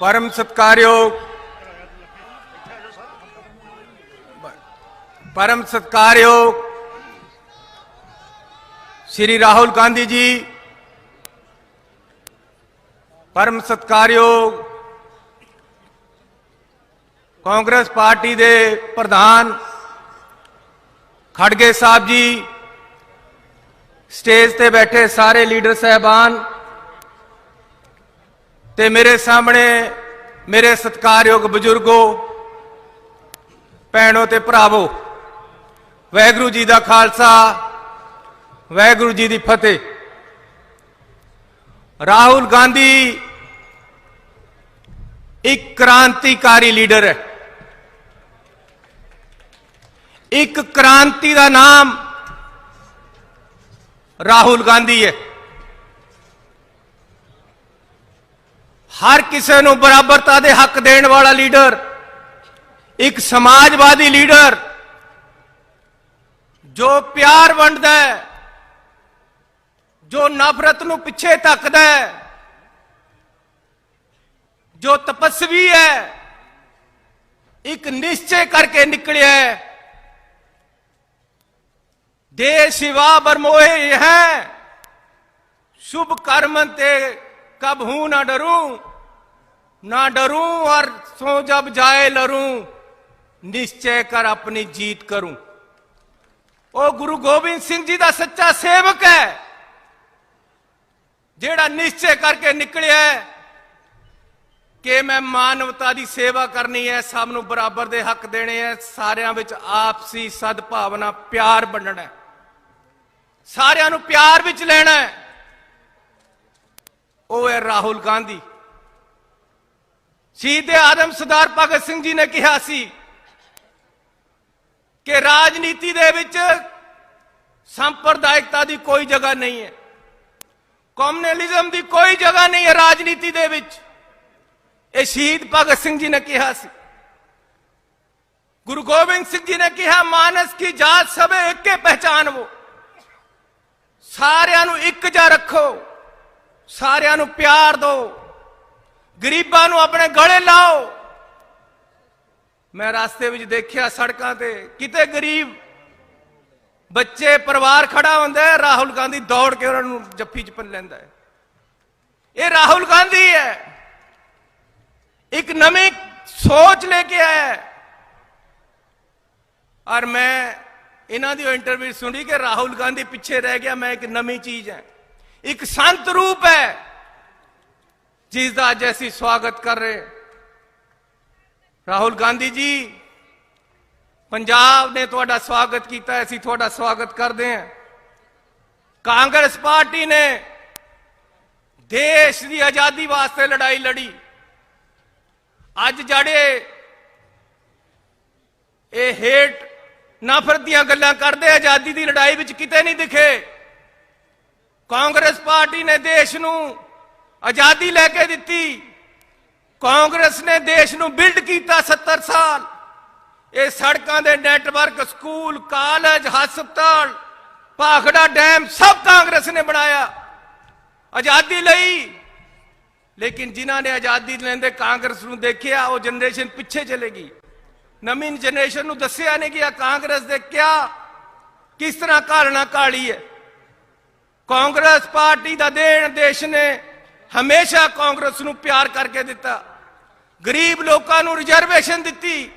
ਪਰਮ ਸਤਕਾਰਯੋਗ ਪਰਮ ਸਤਕਾਰਯੋਗ ਸ਼੍ਰੀ ਰਾਹੁਲ ਗਾਂਧੀ ਜੀ ਪਰਮ ਸਤਕਾਰਯੋਗ ਕਾਂਗਰਸ ਪਾਰਟੀ ਦੇ ਪ੍ਰਧਾਨ ਖੜਗੇ ਸਾਹਿਬ ਜੀ ਸਟੇਜ ਤੇ ਬੈਠੇ ਸਾਰੇ ਲੀਡਰ ਸਹਿਬਾਨ ਤੇ ਮੇਰੇ ਸਾਹਮਣੇ ਮੇਰੇ ਸਤਿਕਾਰਯੋਗ ਬਜ਼ੁਰਗੋ, ਭੈਣੋ ਤੇ ਭਰਾਵੋ, ਵਾਹਿਗੁਰੂ ਜੀ ਦਾ ਖਾਲਸਾ, ਵਾਹਿਗੁਰੂ ਜੀ ਦੀ ਫਤਿਹ। ਰਾਹੁਲ ਗਾਂਧੀ ਇੱਕ ਕ੍ਰਾਂਤੀਕਾਰੀ ਲੀਡਰ ਹੈ। ਇੱਕ ਕ੍ਰਾਂਤੀ ਦਾ ਨਾਮ ਰਾਹੁਲ ਗਾਂਧੀ ਹੈ। ਹਰ ਕਿਸੇ ਨੂੰ ਬਰਾਬਰਤਾ ਦੇ ਹੱਕ ਦੇਣ ਵਾਲਾ ਲੀਡਰ, ਇੱਕ ਸਮਾਜਵਾਦੀ ਲੀਡਰ, ਜੋ ਪਿਆਰ ਵੰਡਦਾ ਹੈ, ਜੋ ਨਫ਼ਰਤ ਨੂੰ ਪਿੱਛੇ ਧੱਕਦਾ ਹੈ, ਜੋ ਤਪਸਵੀ ਹੈ, ਇੱਕ ਨਿਸ਼ਚੇ ਕਰਕੇ ਨਿਕਲਿਆ ਹੈ। ਦੇ ਸਿਵਾ ਬਰਮੋਹੇ ਹੈ, ਸ਼ੁਭ ਕਰਮ ਤੇ कब हूं ना डरूं ना डरूं और सो जब जाए लरूं निश्चय कर अपनी जीत करूं ਉਹ ਗੁਰੂ ਗੋਬਿੰਦ ਸਿੰਘ ਜੀ ਦਾ ਸੱਚਾ ਸੇਵਕ ਹੈ ਜਿਹੜਾ ਨਿਸ਼ਚੈ ਕਰਕੇ ਨਿਕਲਿਆ ਹੈ ਕਿ ਮੈਂ ਮਾਨਵਤਾ ਦੀ ਸੇਵਾ ਕਰਨੀ ਹੈ ਸਭ ਨੂੰ ਬਰਾਬਰ ਦੇ ਹੱਕ ਦੇਣੇ ਹੈ ਸਾਰਿਆਂ ਵਿੱਚ ਆਪਸੀ ਸਦਭਾਵਨਾ ਪਿਆਰ ਵੰਡਣਾ ਹੈ ਸਾਰਿਆਂ ਨੂੰ ਪਿਆਰ ਵਿੱਚ ਲੈਣਾ ਹੈ ਉਹ ਹੈ ਰਾਹੁਲ ਗਾਂਧੀ। ਸ਼ਹੀਦ ਆਦਮ ਸਰਦਾਰ ਭਗਤ ਸਿੰਘ ਜੀ ਨੇ ਕਿਹਾ ਸੀ ਕਿ ਰਾਜਨੀਤੀ ਦੇ ਵਿੱਚ ਸੰਪਰਦਾਇਕਤਾ ਦੀ ਕੋਈ ਜਗ੍ਹਾ ਨਹੀਂ ਹੈ। ਕਮਿਊਨਲਿਜ਼ਮ ਦੀ ਕੋਈ ਜਗ੍ਹਾ ਨਹੀਂ ਹੈ ਰਾਜਨੀਤੀ ਦੇ ਵਿੱਚ। ਇਹ ਸ਼ਹੀਦ ਭਗਤ ਸਿੰਘ ਜੀ ਨੇ ਕਿਹਾ ਸੀ। ਗੁਰੂ ਗੋਬਿੰਦ ਸਿੰਘ ਜੀ ਨੇ ਕਿਹਾ, ਮਾਨਸ ਕੀ ਜਾਤ ਸਭੇ ਇੱਕੇ ਪਹਿਚਾਨਵੋ ਸਾਰਿਆਂ ਨੂੰ ਇੱਕ ਜਾ ਰੱਖੋ। ਸਾਰਿਆਂ ਨੂੰ ਪਿਆਰ ਦਿਓ। ਗਰੀਬਾਂ ਨੂੰ ਆਪਣੇ ਗਲੇ ਲਾਓ। ਮੈਂ ਰਸਤੇ ਵਿੱਚ ਦੇਖਿਆ ਸੜਕਾਂ ਤੇ ਕਿਤੇ ਗਰੀਬ ਬੱਚੇ, ਪਰਿਵਾਰ ਖੜਾ ਹੁੰਦਾ ਹੈ, ਰਾਹੁਲ ਗਾਂਧੀ ਦੌੜ ਕੇ ਉਹਨਾਂ ਨੂੰ ਜੱਫੀ ਚ ਪਨ ਲੈਂਦਾ ਹੈ। ਇਹ ਰਾਹੁਲ ਗਾਂਧੀ ਹੈ। ਇੱਕ ਨਵੀਂ ਸੋਚ ਲੈ ਕੇ ਆਇਆ ਹੈ। ਔਰ ਮੈਂ ਇਹਨਾਂ ਦੀ ਇੰਟਰਵਿਊ ਸੁਣੀ ਕਿ ਰਾਹੁਲ ਗਾਂਧੀ ਪਿੱਛੇ ਰਹਿ ਗਿਆ, ਮੈਂ ਇੱਕ ਨਵੀਂ ਚੀਜ਼ ਹੈ। ਇੱਕ ਸੰਤ ਰੂਪ ਹੈ, ਜਿਸ ਦਾ ਅੱਜ ਅਸੀਂ ਸਵਾਗਤ ਕਰ ਰਹੇ ਰਾਹੁਲ ਗਾਂਧੀ ਜੀ, ਪੰਜਾਬ ਨੇ ਤੁਹਾਡਾ ਸਵਾਗਤ ਕੀਤਾ, ਅਸੀਂ ਤੁਹਾਡਾ ਸਵਾਗਤ ਕਰਦੇ ਹਾਂ। ਕਾਂਗਰਸ ਪਾਰਟੀ ਨੇ ਦੇਸ਼ ਦੀ ਆਜ਼ਾਦੀ ਵਾਸਤੇ ਲੜਾਈ ਲੜੀ। ਅੱਜ ਜਿਹੜੇ ਇਹ ਹੇਟ ਨਫ਼ਰਤ ਦੀਆਂ ਗੱਲਾਂ ਕਰਦੇ, ਆਜ਼ਾਦੀ ਦੀ ਲੜਾਈ ਵਿੱਚ ਕਿਤੇ ਨਹੀਂ ਦਿਖੇ। ਕਾਂਗਰਸ ਪਾਰਟੀ ਨੇ ਦੇਸ਼ ਨੂੰ ਆਜ਼ਾਦੀ ਲੈ ਕੇ ਦਿੱਤੀ। ਕਾਂਗਰਸ ਨੇ ਦੇਸ਼ ਨੂੰ ਬਿਲਡ ਕੀਤਾ 70 ਸਾਲ। ਇਹ ਸੜਕਾਂ ਦੇ ਨੈਟਵਰਕ, ਸਕੂਲ, ਕਾਲਜ, ਹਸਪਤਾਲ, ਭਾਖੜਾ ਡੈਮ ਸਭ ਕਾਂਗਰਸ ਨੇ ਬਣਾਇਆ। ਆਜ਼ਾਦੀ ਲਈ। ਲੇਕਿਨ ਜਿਨ੍ਹਾਂ ਨੇ ਆਜ਼ਾਦੀ ਲੈਂਦੇ ਕਾਂਗਰਸ ਨੂੰ ਦੇਖਿਆ, ਉਹ ਜਨਰੇਸ਼ਨ ਪਿੱਛੇ ਚਲੇਗੀ ਨਵੀਂ ਜਨਰੇਸ਼ਨ ਨੂੰ ਦੱਸਿਆ ਨਹੀਂ ਕਿ ਆ ਕਾਂਗਰਸ ਦੇ ਕਿਆ, ਕਿਸ ਤਰ੍ਹਾਂ ਘਾਲਣਾ ਕਾਲੀ ਹੈ ਕਾਂਗਰਸ ਪਾਰਟੀ ਦਾ ਦੇਣ ਦੇਸ਼ ਨੇ ਹਮੇਸ਼ਾ ਕਾਂਗਰਸ ਨੂੰ ਪਿਆਰ ਕਰਕੇ ਦਿੱਤਾ। ਗਰੀਬ ਲੋਕਾਂ ਨੂੰ ਰਿਜ਼ਰਵੇਸ਼ਨ ਦਿੱਤੀ।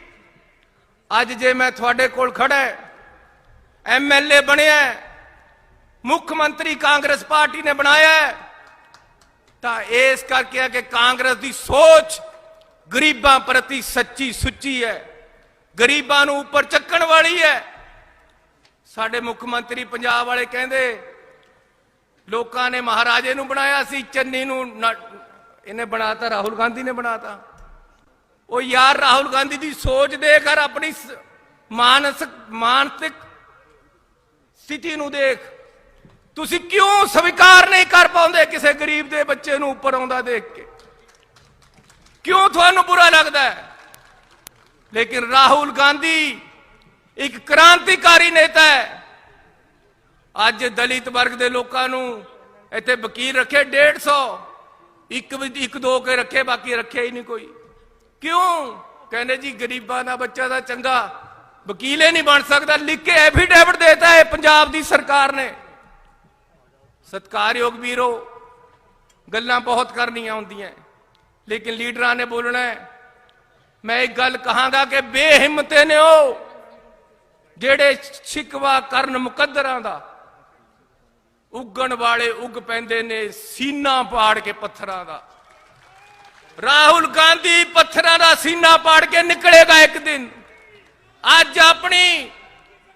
ਅੱਜ ਜੇ ਮੈਂ ਤੁਹਾਡੇ ਕੋਲ ਖੜਾ ਐਮਐਲਏ ਬਣਿਆ ਮੁੱਖ ਮੰਤਰੀ ਕਾਂਗਰਸ ਪਾਰਟੀ ਨੇ ਬਣਾਇਆ ਤਾਂ ਇਸ ਕਰਕੇ ਆ ਕਿ ਕਾਂਗਰਸ ਦੀ ਸੋਚ ਗਰੀਬਾਂ ਪ੍ਰਤੀ ਸੱਚੀ ਸੁੱਚੀ ਹੈ। ਗਰੀਬਾਂ ਨੂੰ ਉੱਪਰ ਚੱਕਣ ਵਾਲੀ ਹੈ। ਸਾਡੇ ਮੁੱਖ ਮੰਤਰੀ ਪੰਜਾਬ ਵਾਲੇ ਕਹਿੰਦੇ ਲੋਕਾਂ ਨੇ ਮਹਾਰਾਜੇ ਨੂੰ ਬਣਾਇਆ ਸੀ, ਚੰਨੀ ਨੂੰ ਨਾ- ਇਹਨੇ ਬਣਾਤਾ, ਰਾਹੁਲ ਗਾਂਧੀ ਨੇ ਬਣਾਤਾ। ਉਹ ਯਾਰ ਰਾਹੁਲ ਗਾਂਧੀ ਦੀ ਸੋਚ ਦੇਖ ਔਰ ਆਪਣੀ ਮਾਨਸਿਕ ਮਾਨਸਿਕ ਸਥਿਤੀ ਨੂੰ ਦੇਖ। ਤੁਸੀਂ ਕਿਉਂ ਸਵੀਕਾਰ ਨਹੀਂ ਕਰ ਪਾਉਂਦੇ ਕਿਸੇ ਗਰੀਬ ਦੇ ਬੱਚੇ ਨੂੰ ਉੱਪਰ ਆਉਂਦਾ ਦੇਖ ਕੇ? ਕਿਉਂ ਤੁਹਾਨੂੰ ਬੁਰਾ ਲੱਗਦਾ ਹੈ? ਲੇਕਿਨ ਰਾਹੁਲ ਗਾਂਧੀ ਇੱਕ ਕ੍ਰਾਂਤੀਕਾਰੀ ਨੇਤਾ ਹੈ। ਅੱਜ ਦਲਿਤ ਵਰਗ ਦੇ ਲੋਕਾਂ ਨੂੰ ਇੱਥੇ ਵਕੀਲ ਰੱਖੇ 150 ਇੱਕ ਵੀ, ਇੱਕ ਦੋ ਕੇ ਰੱਖੇ, ਬਾਕੀ ਰੱਖਿਆ ਹੀ ਨਹੀਂ ਕੋਈ। ਕਿਉਂ? ਕਹਿੰਦੇ ਜੀ ਗਰੀਬਾਂ ਦਾ ਬੱਚਾ ਦਾ ਚੰਗਾ, ਵਕੀਲ ਹੀ ਨਹੀਂ ਬਣ ਸਕਦਾ, ਲਿਖ ਕੇ ਐਫੀਡੇਵਿਟ ਦੇਤਾ ਹੈ ਪੰਜਾਬ ਦੀ ਸਰਕਾਰ ਨੇ। ਸਤਕਾਰਯੋਗ ਵੀਰੋ, ਗੱਲਾਂ ਬਹੁਤ ਕਰਨੀਆਂ ਹੁੰਦੀਆਂ। ਲੇਕਿਨ ਲੀਡਰਾਂ ਨੇ ਬੋਲਣਾ ਹੈ, ਮੈਂ ਇੱਕ ਗੱਲ ਕਹਾਂਗਾ ਕਿ ਬੇਹਿੰਮਤੇ ਨੇ ਉਹ, ਜਿਹੜੇ ਸ਼ਿਕਵਾ ਕਰਨ ਮੁਕੱਦਰਾਂ ਦਾ ਉੱਗਣ ਵਾਲੇ ਉੱਗ ਪੈਂਦੇ ਨੇ ਸੀਨਾ ਪਾੜ ਕੇ ਪੱਥਰਾਂ ਦਾ। ਰਾਹੁਲ ਗਾਂਧੀ ਪੱਥਰਾਂ ਦਾ ਸੀਨਾ ਪਾੜ ਕੇ ਨਿਕਲੇਗਾ ਇੱਕ ਦਿਨ। ਅੱਜ ਆਪਣੀ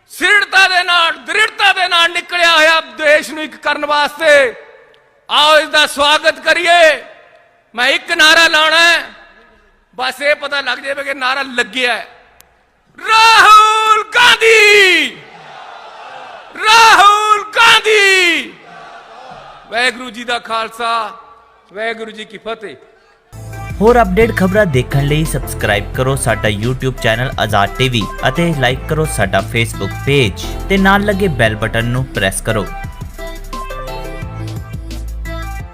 ਸਿਰੜਤਾ ਦੇ ਨਾਲ, ਦ੍ਰਿੜਤਾ ਦੇ ਨਾਲ ਨਿਕਲਿਆ ਹੋਇਆ ਦੇਸ਼ ਨੂੰ ਇੱਕ ਕਰਨ ਵਾਸਤੇ। ਆਓ ਇਸ ਦਾ ਸਵਾਗਤ ਕਰੀਏ। ਮੈਂ ਇੱਕ ਨਾਰਾ ਲਾਉਣਾ ਹੈ। ਬਸ ਇਹ ਪਤਾ ਲੱਗ ਜਾਵੇ ਕਿ ਨਾਰਾ ਲੱਗਿਆ ਹੈ। ਰਾਹੁਲ ਗਾਂਧੀ! ਰਾਹੁਲ ਗਾਂਧੀ ਵਾਹਿਗੁਰੂ ਜੀ ਦਾ ਖਾਲਸਾ, ਵਾਹਿਗੁਰੂ ਜੀ ਕੀ ਫਤਿਹ। ਹੋਰ ਅਪਡੇਟ ਖਬਰਾਂ ਦੇਖਣ ਲਈ ਸਬਸਕ੍ਰਾਈਬ ਕਰੋ ਸਾਡਾ YouTube ਚੈਨਲ ਆਜ਼ਾਦ ਟੀਵੀ ਅਤੇ ਲਾਈਕ ਕਰੋ ਸਾਡਾ Facebook ਪੇਜ ਤੇ ਨਾਲ ਲੱਗੇ ਬੈਲ ਬਟਨ ਨੂੰ ਪ੍ਰੈਸ ਕਰੋ।